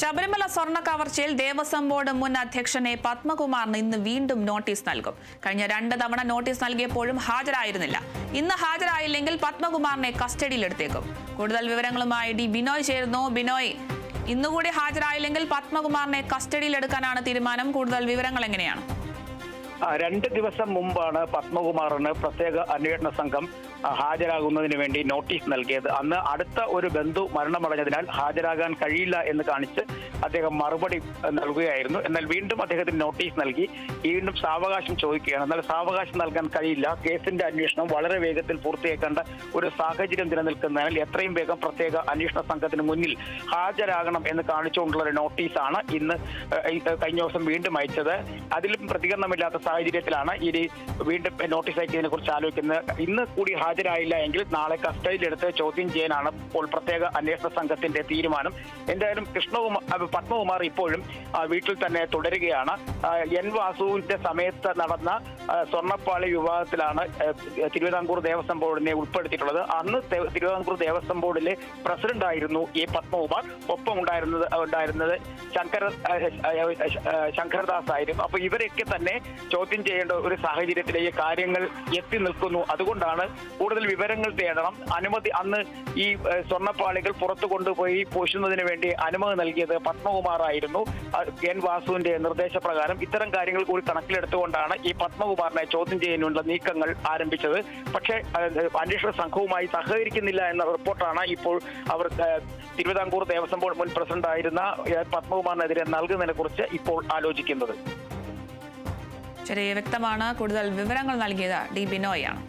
ശബരിമല സ്വർണ കവർച്ചയിൽ ദേവസ്വം ബോർഡ് മുൻ അധ്യക്ഷനെ പത്മകുമാറിന് ഇന്ന് വീണ്ടും നോട്ടീസ് നൽകും. കഴിഞ്ഞ രണ്ട് തവണ നോട്ടീസ് നൽകിയപ്പോഴും ഹാജരായിരുന്നില്ല. ഇന്ന് ഹാജരായില്ലെങ്കിൽ പത്മകുമാറിനെ കസ്റ്റഡിയിലെടുത്തേക്കും. കൂടുതൽ വിവരങ്ങളുമായി ഡി ബിനോയ് ചേരുന്നു. ബിനോയ് ഇന്നുകൂടി ഹാജരായില്ലെങ്കിൽ പത്മകുമാറിനെ കസ്റ്റഡിയിലെടുക്കാനാണ് തീരുമാനം. കൂടുതൽ വിവരങ്ങൾ എങ്ങനെയാണ്? രണ്ട് ദിവസം മുമ്പാണ് പത്മകുമാറിന് പ്രത്യേക അന്വേഷണ സംഘം ഹാജരാകുന്നതിന് വേണ്ടി നോട്ടീസ് നൽകിയത്. അന്ന് അടുത്ത ഒരു ബന്ധു മരണമടഞ്ഞതിനാൽ ഹാജരാകാൻ കഴിയില്ല എന്ന് കാണിച്ച് അദ്ദേഹം മറുപടി നൽകുകയായിരുന്നു. എന്നാൽ വീണ്ടും അദ്ദേഹത്തിന് നോട്ടീസ് നൽകി. വീണ്ടും സാവകാശം ചോദിക്കുകയാണ്. എന്നാൽ സാവകാശം നൽകാൻ കഴിയില്ല. കേസിന്റെ അന്വേഷണം വളരെ വേഗത്തിൽ പൂർത്തിയാക്കേണ്ട ഒരു സാഹചര്യം നിലനിൽക്കുന്നതിനാൽ എത്രയും വേഗം പ്രത്യേക അന്വേഷണ സംഘത്തിന് മുന്നിൽ ഹാജരാകണം എന്ന് കാണിച്ചുകൊണ്ടുള്ള ഒരു നോട്ടീസാണ് ഇന്ന് കഴിഞ്ഞ ദിവസം വീണ്ടും അയച്ചത്. അതിലും പ്രതികരണമില്ലാത്ത സാഹചര്യത്തിലാണ് ഇനി വീണ്ടും നോട്ടീസ് അയച്ചതിനെ കുറിച്ച് ആലോചിക്കുന്നത്. ഇന്ന് കൂടി ഹാജരായില്ല എങ്കിൽ നാളെ കസ്റ്റഡിയിലെടുത്ത് ചോദ്യം ചെയ്യാനാണ് ഇപ്പോൾ പ്രത്യേക അന്വേഷണ സംഘത്തിന്റെ തീരുമാനം. എന്തായാലും കൃഷ്ണകുമാർ പത്മകുമാർ ഇപ്പോഴും വീട്ടിൽ തന്നെ തുടരുകയാണ്. എൻ വാസുവിന്റെ സമയത്ത് നടന്ന സ്വർണപ്പാളി വിവാദത്തിലാണ് തിരുവിതാംകൂർ ദേവസ്വം ബോർഡിനെ ഉൾപ്പെടുത്തിയിട്ടുള്ളത്. അന്ന് തിരുവിതാംകൂർ ദേവസ്വം ബോർഡിലെ പ്രസിഡന്റായിരുന്നു ഈ പത്മകുമാർ. ഒപ്പം ഉണ്ടായിരുന്നത് ഉണ്ടായിരുന്നത് ശങ്കര ശങ്കരദാസ് ആയിരുന്നു. അപ്പൊ ഇവരൊക്കെ തന്നെ ചോദ്യം ചെയ്യേണ്ട ഒരു സാഹചര്യത്തിലേക്ക് കാര്യങ്ങൾ എത്തി നിൽക്കുന്നു. അതുകൊണ്ടാണ് കൂടുതൽ വിവരങ്ങൾ തേടണം. അനുമതി അന്ന് ഈ സ്വർണപ്പാളികൾ പുറത്തു കൊണ്ടുപോയി പൂശുന്നതിന് വേണ്ടി അനുമതി നൽകിയത് പത്മകുമാർ ആയിരുന്നു എൻ വാസുവിന്റെ നിർദ്ദേശപ്രകാരം ഇത്തരം കാര്യങ്ങൾ കൂടി കണക്കിലെടുത്തുകൊണ്ടാണ് ഈ പത്മകുമാറിനെ ചോദ്യം ചെയ്യാനുള്ള നീക്കങ്ങൾ ആരംഭിച്ചത്. പക്ഷേ അന്വേഷണ സംഘവുമായി സഹകരിക്കുന്നില്ല എന്ന റിപ്പോർട്ടാണ് ഇപ്പോൾ അവർ തിരുവിതാംകൂർ ദേവസ്വം ബോർഡ് മുൻ പ്രസിഡന്റ് ആയിരുന്ന പത്മകുമാറിനെതിരെ നൽകുന്നതിനെ കുറിച്ച് ഇപ്പോൾ ആലോചിക്കുന്നത്. ശരി വ്യക്തമാണ്. കൂടുതൽ വിവരങ്ങൾ നൽകിയത് ഡി ബിനോയാണ്